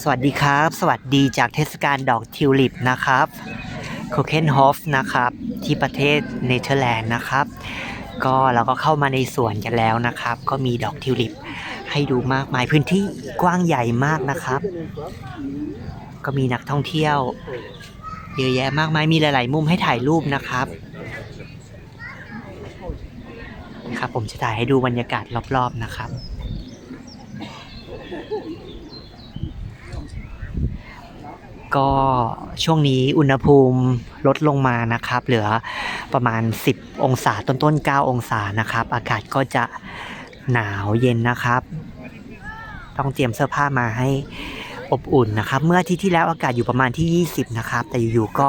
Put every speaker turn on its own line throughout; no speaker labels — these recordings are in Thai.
สวัสดีครับ สวัสดีจากเทศกาลดอกทิวลิปนะครับโคเคนฮอฟนะครับ ที่ประเทศเนเธอร์แลนด์นะครับ ก็เราก็เข้ามาในสวนกันแล้วนะครับ ก็มีดอกทิวลิปให้ดูมากมายพื้นที่กว้างใหญ่มากนะครับ ก็มีนักท่องเที่ยวเยอะแยะมากมายมีหลาย ๆ มุมให้ถ่ายรูปนะครับครับผมจะถ่ายให้ดูบรรยากาศรอบ ๆ นะครับ ก็ช่วงนี้อุณหภูมิลดลงมานะครับ เหลือประมาณ 10 องศาต้นๆ 9 องศานะครับ อากาศก็จะหนาวเย็นนะครับ ต้องเตรียมเสื้อผ้ามาให้อบอุ่นนะครับ เมื่อทิตย์ที่แล้วอากาศอยู่ประมาณที่ 20 นะครับ แต่อยู่ๆก็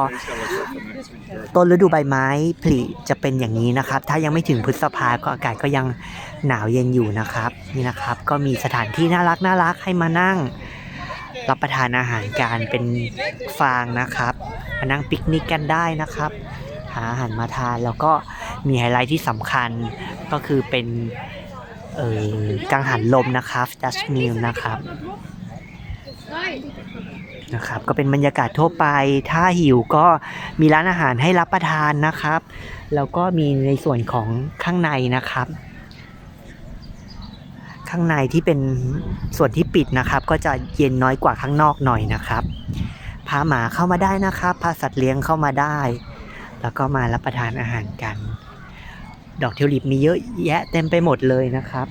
ต้นฤดูใบไม้ผลิจะเป็นอย่างนี้นะครับ ถ้ายังไม่ถึงพฤษภาก็อากาศก็ยังหนาวเย็นอยู่นะครับ นี่นะครับ ก็มีสถานที่น่ารักน่ารักให้มานั่ง รับประทานอาหารการเป็นฟางนะครับมานั่งปิกนิกกันได้นะครับ หาอาหารมาทานแล้วก็มีไฮไลท์ที่สำคัญก็คือเป็นเออกังหันลมนะครับดัชมิลนะครับนะครับ ก็เป็นบรรยากาศทั่วไปถ้าหิวก็มีร้านอาหารให้รับประทานนะครับ แล้วก็มีในส่วนของข้างในนะครับ ข้างในที่เป็นส่วนที่ปิดนะครับ ก็จะเย็นน้อยกว่าข้างนอกหน่อยนะครับ พาหมาเข้ามาได้นะครับ พาสัตว์เลี้ยงเข้ามาได้ แล้วก็มารับประทานอาหารกัน ดอกทิวลิปมีเยอะแยะเต็มไปหมดเลยนะครับ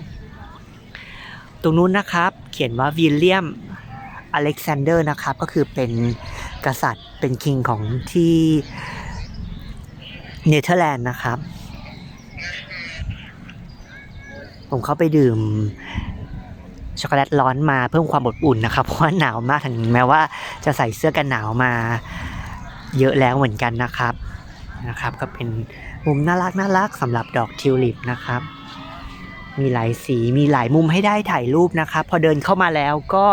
ตรงนู้นนะครับ เขียนว่าวิลเลียมอเล็กซานเดอร์นะครับ ก็คือเป็นกษัตริย์เป็นคิงของที่เนเธอร์แลนด์นะครับ ผมเข้าไปดื่มช็อกโกแลตร้อนมาเพิ่มความอบอุ่นนะครับ เพราะว่าหนาวมากถึงแม้ว่าจะใส่เสื้อกันหนาวมาเยอะแล้วเหมือนกันนะครับนะครับ ก็เป็นมุมน่ารักน่ารักสำหรับดอกทิวลิปนะครับ มีหลายสีมีหลายมุมให้ได้ถ่ายรูปนะครับ พอเดินเข้ามาแล้วก็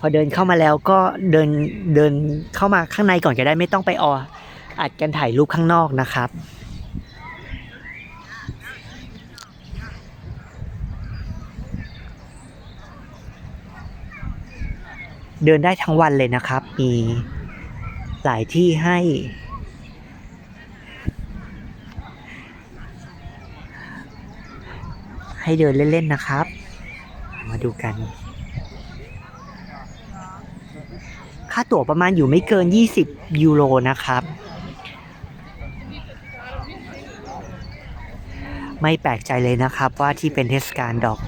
พอเดินเข้ามาแล้วก็เดินเดินเข้ามาข้างในก่อนก็ได้ไม่ต้องไปอออัดกันถ่ายรูปข้างนอกนะครับ เดินได้ทั้งวันเลยนะครับ มีหลายที่ให้ ให้เดินเล่นๆนะครับ มาดูกัน ค่าตั๋วประมาณอยู่ไม่เกิน 20 ยูโรนะครับ ไม่แปลกใจเลยนะครับว่าที่เป็นเทศกาลดอก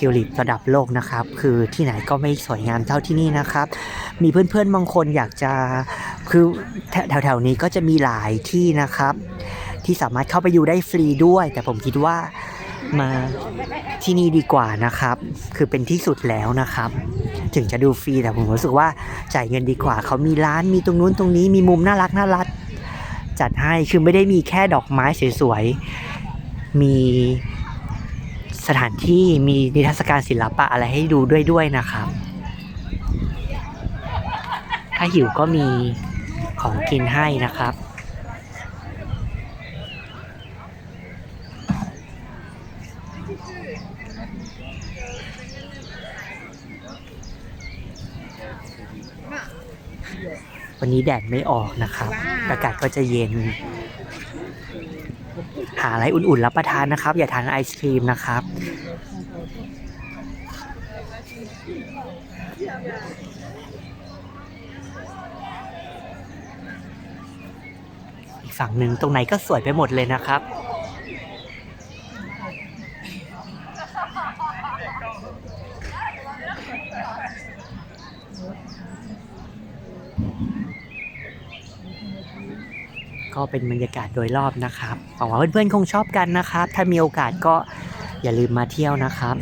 ทิวลิประดับโลกนะครับ คือที่ไหนก็ไม่สวยงามเท่าที่นี่นะครับ มีเพื่อนๆบางคนอยากจะคือแถวๆนี้ก็จะมีหลายที่นะครับ ที่สามารถเข้าไปอยู่ได้ฟรีด้วย แต่ผมคิดว่ามาที่นี่ดีกว่านะครับ คือเป็นที่สุดแล้วนะครับ ถึงจะดูฟรีแต่ผมรู้สึกว่าจ่ายเงินดีกว่า เขามีร้านมีตรงนู้นตรงนี้มีมุมน่ารักน่ารักจัดให้คือไม่ได้มีแค่ดอกไม้สวยๆมี สถานที่มีนิทรรศการศิลปะอะไรให้ดูด้วยด้วยนะครับ ถ้าหิวก็มีของกินให้นะครับ วันนี้แดดไม่ออกนะครับ อากาศก็จะเย็น หาอะไรอุ่นๆรับประทานนะครับ อย่าทานไอศครีมนะครับ อีกฝั่งหนึ่งตรงไหนก็สวยไปหมดเลยนะครับ ก็เป็นบรรยากาศโดยรอบนะครับหวังว่าเพื่อนๆคงชอบกันนะครับ ถ้ามีโอกาสก็อย่าลืมมาเที่ยวนะครับ